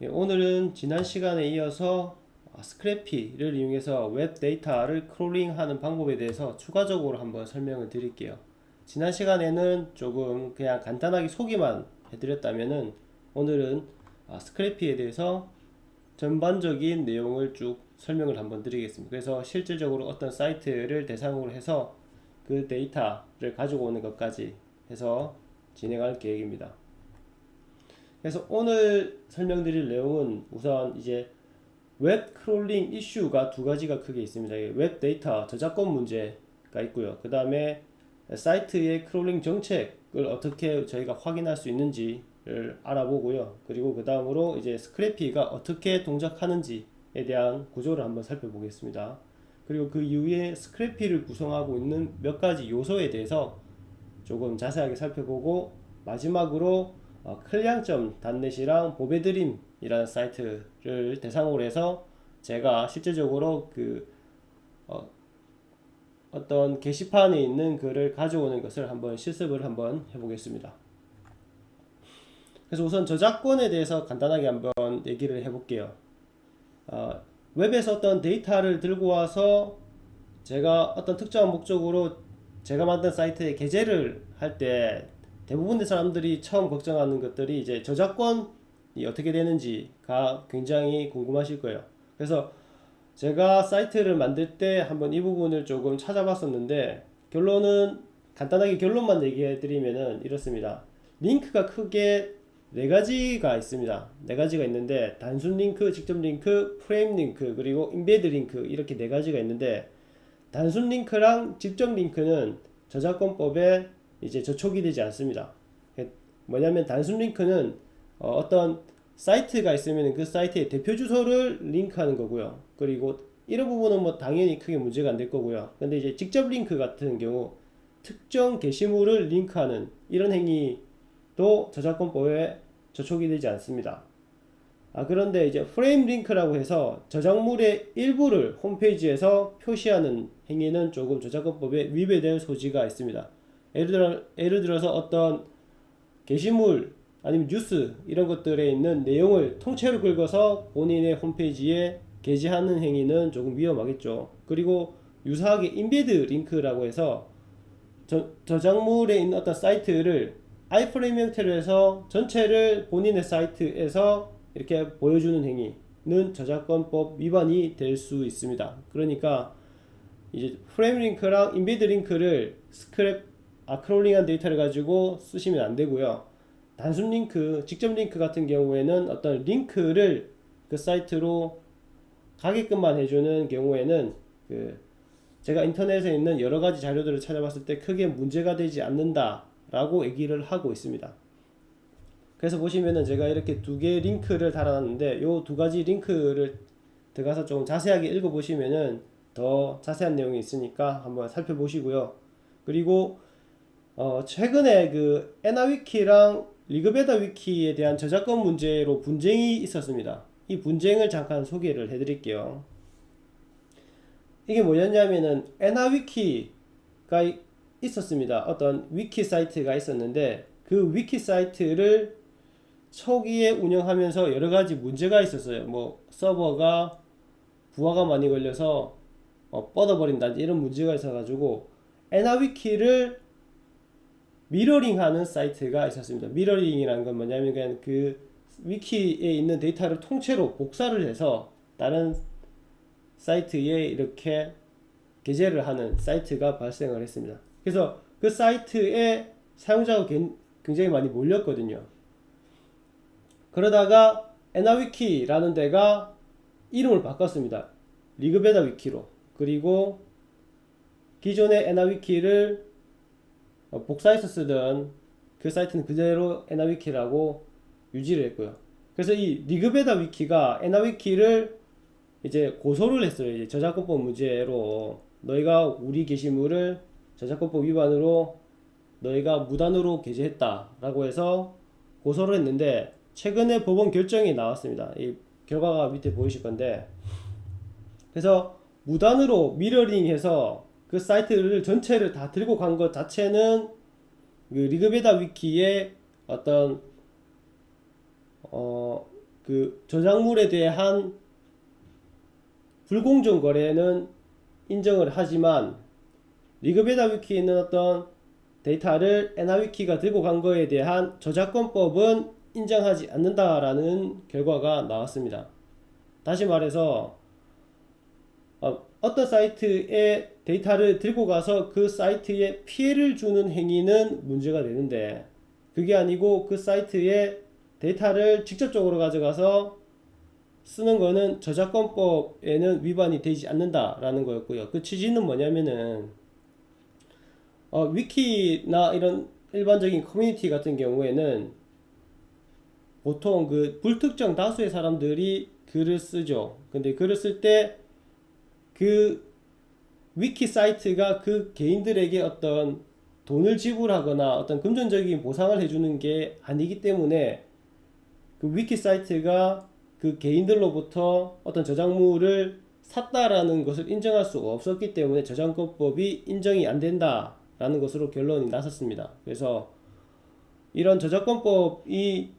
예, 오늘은 지난 시간에 이어서 아, 스크래피를 이용해서 웹 데이터를 크롤링하는 방법에 대해서 추가적으로 한번 설명을 드릴게요. 지난 시간에는 조금 그냥 간단하게 소개만 해드렸다면은 오늘은 아, 스크래피에 대해서 전반적인 내용을 쭉 설명을 한번 드리겠습니다. 그래서 실질적으로 어떤 사이트를 대상으로 해서 그 데이터를 가지고 오는 것까지 해서 진행할 계획입니다. 그래서 오늘 설명드릴 내용은 우선 이제 웹 크롤링 이슈가 두 가지가 크게 있습니다. 웹 데이터 저작권 문제가 있고요. 그 다음에 사이트의 크롤링 정책을 어떻게 저희가 확인할 수 있는지를 알아보고요. 그리고 그 다음으로 이제 스크래피가 어떻게 동작하는지에 대한 구조를 한번 살펴보겠습니다. 그리고 그 이후에 스크래피를 구성하고 있는 몇 가지 요소에 대해서 조금 자세하게 살펴보고 마지막으로 어, 클리앙점 단넷이랑 보배드림이라는 사이트를 대상으로 해서 제가 실질적으로 그 어, 어떤 게시판에 있는 글을 가져오는 것을 한번 실습을 한번 해보겠습니다. 그래서 우선 저작권에 대해서 간단하게 한번 얘기를 해볼게요. 어, 웹에서 어떤 데이터를 들고 와서 제가 어떤 특정한 목적으로 제가 만든 사이트에 게재를 할 때 대부분의 사람들이 처음 걱정하는 것들이 이제 저작권이 어떻게 되는지가 굉장히 궁금하실 거예요. 그래서 제가 사이트를 만들 때 한번 이 부분을 조금 찾아봤었는데 결론은 간단하게 결론만 얘기해 드리면은 이렇습니다. 링크가 크게 네 가지가 있습니다. 네 가지가 있는데 단순 링크, 직접 링크, 프레임 링크, 그리고 인베드 링크 이렇게 네 가지가 있는데 단순 링크랑 직접 링크는 저작권법에 이제 저촉이 되지 않습니다. 뭐냐면 단순 링크는 어, 떤 사이트가 있으면 그 사이트의 대표 주소를 링크하는 거고요. 그리고 이런 부분은 뭐 당연히 크게 문제가 안 될 거고요. 근데 이제 직접 링크 같은 경우 특정 게시물을 링크하는 이런 행위도 저작권법에 저촉이 되지 않습니다. 아, 그런데 이제 프레임 링크라고 해서 저작물의 일부를 홈페이지에서 표시하는 행위는 조금 저작권법에 위배될 소지가 있습니다. 예를 들어 예를 들어서 어떤 게시물 아니면 뉴스 이런 것들에 있는 내용을 통째로 긁어서 본인의 홈페이지에 게재하는 행위는 조금 위험하겠죠. 그리고 유사하게 인베드 링크라고 해서 저, 저작물에 있는 어떤 사이트를 아이프레임 형태로 해서 전체를 본인의 사이트에서 이렇게 보여주는 행위는 저작권법 위반이 될 수 있습니다. 그러니까 이제 프레임 링크랑 인베드 링크를 스크랩 아크롤링한 데이터를 가지고 쓰시면 안 되고요. 단순 링크, 직접 링크 같은 경우에는 어떤 링크를 그 사이트로 가게끔만 해주는 경우에는 그 제가 인터넷에 있는 여러 가지 자료들을 찾아봤을 때 크게 문제가 되지 않는다라고 얘기를 하고 있습니다. 그래서 보시면은 제가 이렇게 두 개의 링크를 달아놨는데 요 두 가지 링크를 들어가서 좀 자세하게 읽어보시면은 더 자세한 내용이 있으니까 한번 살펴보시고요. 그리고 어, 최근에 그 에나위키랑 리그베다 위키에 대한 저작권 문제로 분쟁이 있었습니다. 이 분쟁을 잠깐 소개를 해드릴게요. 이게 뭐였냐면은 에나위키가 있었습니다. 어떤 위키 사이트가 있었는데 그 위키 사이트를 초기에 운영하면서 여러 가지 문제가 있었어요. 뭐 서버가 부하가 많이 걸려서 어, 뻗어버린다 이런 문제가 있어가지고 에나위키를 미러링하는 사이트가 있었습니다. 미러링이라는 건 뭐냐면 그냥 그 위키에 있는 데이터를 통째로 복사를 해서 다른 사이트에 이렇게 게재를 하는 사이트가 발생을 했습니다. 그래서 그 사이트에 사용자가 굉장히 많이 몰렸거든요. 그러다가 에나위키라는 데가 이름을 바꿨습니다. 리그베다 위키로. 그리고 기존의 에나위키를 어, 복사해서 쓰던 그 사이트는 그대로 에나위키라고 유지를 했고요. 그래서 이 리그베다 위키가 에나위키를 이제 고소를 했어요. 이제 저작권법 문제로 너희가 우리 게시물을 저작권법 위반으로 너희가 무단으로 게재했다라고 해서 고소를 했는데 최근에 법원 결정이 나왔습니다. 이 결과가 밑에 보이실 건데 그래서 무단으로 미러링해서 그 사이트를 전체를 다 들고 간 것 자체는 그 리그베다 위키의 어떤 어 그 저작물에 대한 불공정 거래는 인정을 하지만 리그베다 위키에 있는 어떤 데이터를 에나위키가 들고 간 거에 대한 저작권법은 인정하지 않는다라는 결과가 나왔습니다. 다시 말해서 어, 어떤 사이트에 데이터를 들고 가서 그 사이트에 피해를 주는 행위는 문제가 되는데 그게 아니고 그 사이트에 데이터를 직접적으로 가져가서 쓰는 거는 저작권법에는 위반이 되지 않는다라는 거였고요. 그 취지는 뭐냐면은 어, 위키나 이런 일반적인 커뮤니티 같은 경우에는 보통 그 불특정 다수의 사람들이 글을 쓰죠. 근데 글을 쓸 때 그 위키 사이트가 그 개인들에게 어떤 돈을 지불하거나 어떤 금전적인 보상을 해주는 게 아니기 때문에 그 위키 사이트가 그 개인들로부터 어떤 저작물을 샀다라는 것을 인정할 수가 없었기 때문에 저작권법이 인정이 안 된다라는 것으로 결론이 났었습니다. 그래서 이런 저작권법이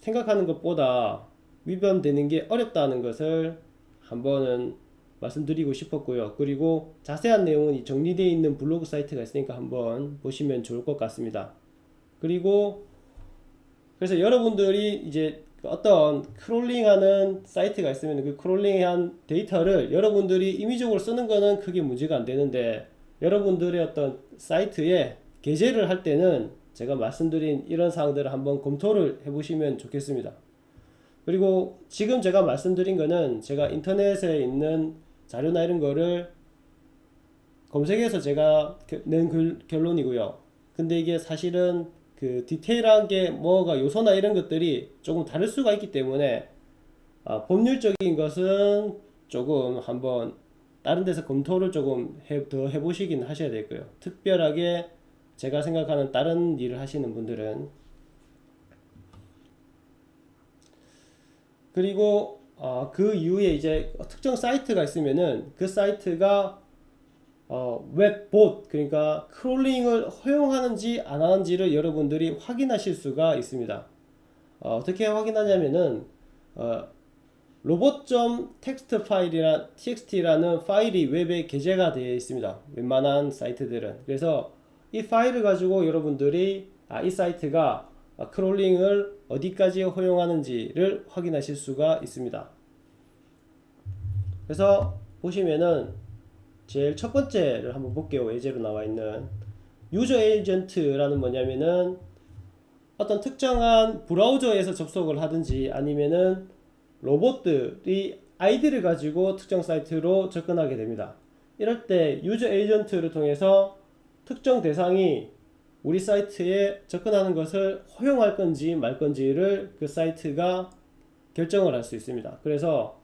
생각하는 것보다 위반되는 게 어렵다는 것을 한 번은 말씀드리고 싶었고요. 그리고 자세한 내용은 정리되어 있는 블로그 사이트가 있으니까 한번 보시면 좋을 것 같습니다. 그리고 그래서 여러분들이 이제 어떤 크롤링하는 사이트가 있으면 그 크롤링한 데이터를 여러분들이 임의적으로 쓰는 거는 크게 문제가 안 되는데 여러분들의 어떤 사이트에 게재를 할 때는 제가 말씀드린 이런 사항들을 한번 검토를 해 보시면 좋겠습니다. 그리고 지금 제가 말씀드린 거는 제가 인터넷에 있는 자료나 이런 거를 검색해서 제가 낸 글, 결론이고요. 근데 이게 사실은 그 디테일한 게 뭐가 요소나 이런 것들이 조금 다를 수가 있기 때문에 아, 법률적인 것은 조금 한번 다른 데서 검토를 조금 해, 더 해보시긴 하셔야 될 거예요. 특별하게 제가 생각하는 다른 일을 하시는 분들은 그리고 어, 그 이후에 이제 특정 사이트가 있으면은 그 사이트가 어, 웹봇 그러니까 크롤링을 허용하는지 안 하는지를 여러분들이 확인하실 수가 있습니다. 어, 떻게 확인하냐면은 어, 로봇.txt 파일이나 txt라는 파일이 웹에 게재가 되어 있습니다. 웬만한 사이트들은 그래서 이 파일을 가지고 여러분들이 아, 이 사이트가 아, 크롤링을 어디까지 허용하는지를 확인하실 수가 있습니다. 그래서 보시면은 제일 첫 번째를 한번 볼게요. 예제로 나와 있는 유저 에이전트라는 뭐냐면은 어떤 특정한 브라우저에서 접속을 하든지 아니면은 로봇들이 아이디를 가지고 특정 사이트로 접근하게 됩니다. 이럴 때 유저 에이전트를 통해서 특정 대상이 우리 사이트에 접근하는 것을 허용할 건지 말 건지를 그 사이트가 결정을 할 수 있습니다. 그래서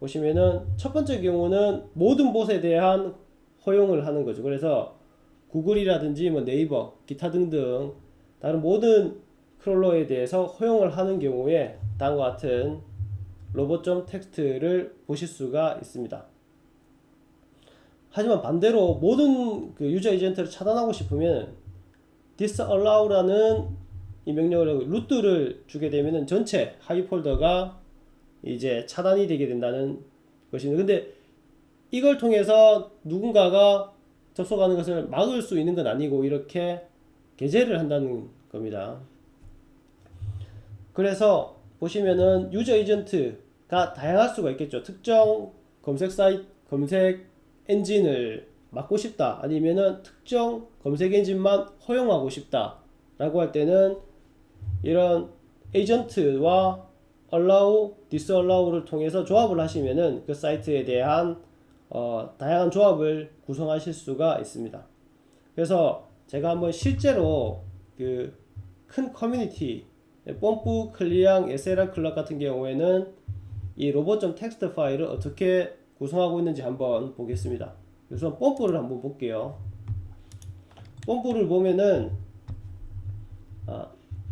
보시면은 첫 번째 경우는 모든 봇에 대한 허용을 하는 거죠. 그래서 구글이라든지 뭐 네이버, 기타 등등 다른 모든 크롤러에 대해서 허용을 하는 경우에 다음과 같은 로봇 텍스트를 보실 수가 있습니다. 하지만 반대로 모든 그 유저 에이전트를 차단하고 싶으면 disallow라는 이 명령을 루트를 주게 되면은 전체 하위 폴더가 이제 차단이 되게 된다는 것입니다. 근데 이걸 통해서 누군가가 접속하는 것을 막을 수 있는 건 아니고 이렇게 게재를 한다는 겁니다. 그래서 보시면은 유저 에이전트가 다양할 수가 있겠죠. 특정 검색 사이트, 검색 엔진을 막고 싶다. 아니면은 특정 검색 엔진만 허용하고 싶다. 라고 할 때는 이런 에이전트와 allow, disallow를 통해서 조합을 하시면은 그 사이트에 대한 어, 다양한 조합을 구성하실 수가 있습니다. 그래서 제가 한번 실제로 그 큰 커뮤니티 뽐뿌 클리앙 에세라 클럽 같은 경우에는 이 로봇 텍스트 파일을 어떻게 구성하고 있는지 한번 보겠습니다. 우선 뽐뿌를 한번 볼게요. 뽐뿌를 보면은 아,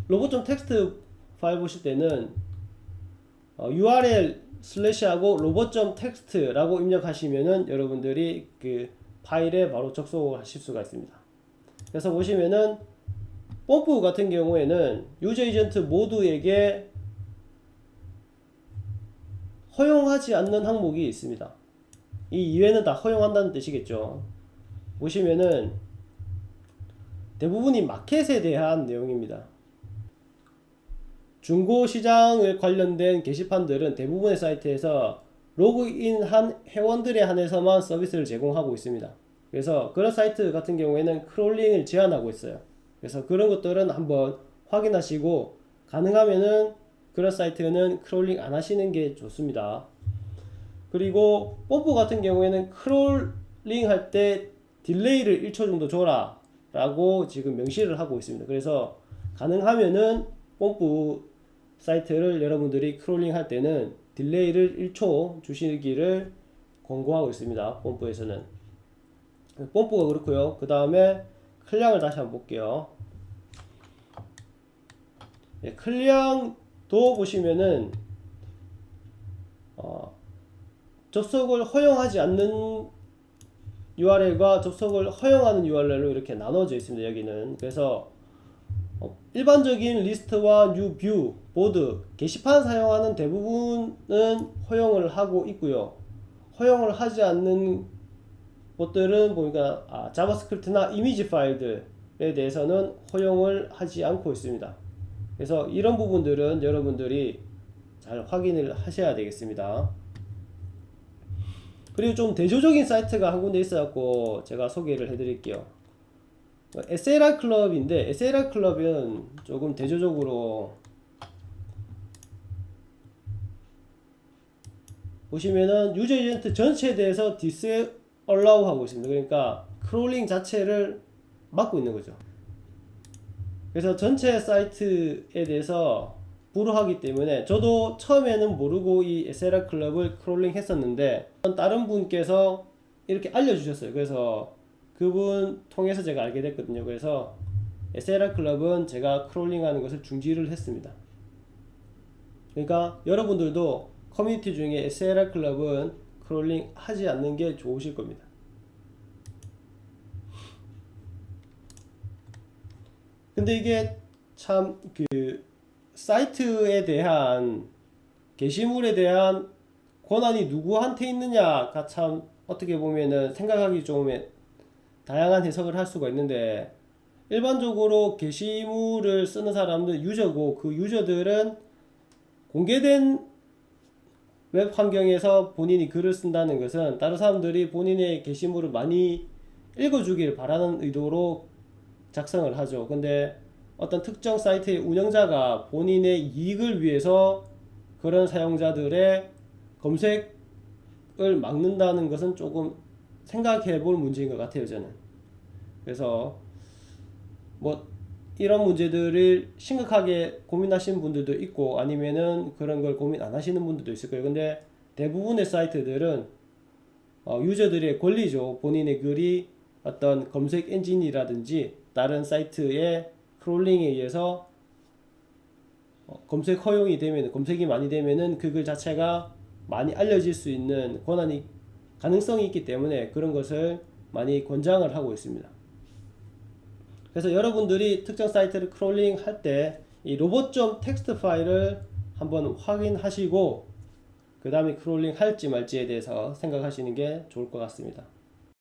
로봇 텍스트 파일 보실 때는 어, URL 슬래시하고 로봇.txt라고 입력하시면은 여러분들이 그 파일에 바로 접속하실 수가 있습니다. 그래서 보시면은 뽐프 같은 경우에는 유저 에이전트 모두에게 허용하지 않는 항목이 있습니다. 이 이외는 다 허용한다는 뜻이겠죠. 보시면은 대부분이 마켓에 대한 내용입니다. 중고 시장을 관련된 게시판들은 대부분의 사이트에서 로그인한 회원들에 한해서만 서비스를 제공하고 있습니다. 그래서 그런 사이트 같은 경우에는 크롤링을 제한하고 있어요. 그래서 그런 것들은 한번 확인하시고 가능하면은 그런 사이트는 크롤링 안 하시는 게 좋습니다. 그리고 뽐뿌 같은 경우에는 크롤링 할 때 딜레이를 1초 정도 줘라 라고 지금 명시를 하고 있습니다. 그래서 가능하면은 뽐뿌 사이트를 여러분들이 크롤링 할 때는 딜레이를 1초 주시기를 권고하고 있습니다. 뽐뿌에서는 뽐뿌가 그렇고요. 그 다음에 클량을 다시 한번 볼게요. 예, 클량도 보시면은 어, 접속을 허용하지 않는 URL과 접속을 허용하는 URL로 이렇게 나눠져 있습니다. 여기는 그래서 어, 일반적인 리스트와 뉴 뷰, 보드, 게시판 사용하는 대부분은 허용을 하고 있고요. 허용을 하지 않는 것들은 보니까 아, 자바스크립트나 이미지 파일들에 대해서는 허용을 하지 않고 있습니다. 그래서 이런 부분들은 여러분들이 잘 확인을 하셔야 되겠습니다. 그리고 좀 대조적인 사이트가 한 군데 있어갖고 제가 소개를 해드릴게요. SLR 클럽인데 SLR 클럽은 조금 대조적으로 보시면은 유저 에이전트 전체에 대해서 디스 얼라우 하고 있습니다. 그러니까 크롤링 자체를 막고 있는 거죠. 그래서 전체 사이트에 대해서 불허하기 때문에 저도 처음에는 모르고 이 SLR 클럽을 크롤링 했었는데 다른 분께서 이렇게 알려주셨어요. 그래서 그분 통해서 제가 알게 됐거든요. 그래서 SLR 클럽은 제가 크롤링하는 것을 중지를 했습니다. 그러니까 여러분들도 커뮤니티 중에 SLR 클럽은 크롤링 하지 않는 게 좋으실 겁니다. 근데 이게 참그 사이트에 대한 게시물에 대한 권한이 누구한테 있느냐가 참 어떻게 보면은 생각하기 좀 다양한 해석을 할 수가 있는데 일반적으로 게시물을 쓰는 사람들 유저고 그 유저들은 공개된 웹 환경에서 본인이 글을 쓴다는 것은 다른 사람들이 본인의 게시물을 많이 읽어주길 바라는 의도로 작성을 하죠. 근데 어떤 특정 사이트의 운영자가 본인의 이익을 위해서 그런 사용자들의 검색을 막는다는 것은 조금 생각해 볼 문제인 것 같아요, 저는. 그래서 뭐 이런 문제들을 심각하게 고민하시는 분들도 있고 아니면은 그런 걸 고민 안 하시는 분들도 있을 거예요. 근데 대부분의 사이트들은 어, 유저들의 권리죠. 본인의 글이 어떤 검색 엔진이라든지 다른 사이트의 크롤링에 의해서 어, 검색 허용이 되면 검색이 많이 되면은 그 글 자체가 많이 알려질 수 있는 권한이 가능성이 있기 때문에 그런 것을 많이 권장을 하고 있습니다. 그래서 여러분들이 특정 사이트를 크롤링 할 때이 텍스트 파일을 한번 확인하시고 그 다음에 크롤링 할지 말지에 대해서 생각하시는 게 좋을 것 같습니다.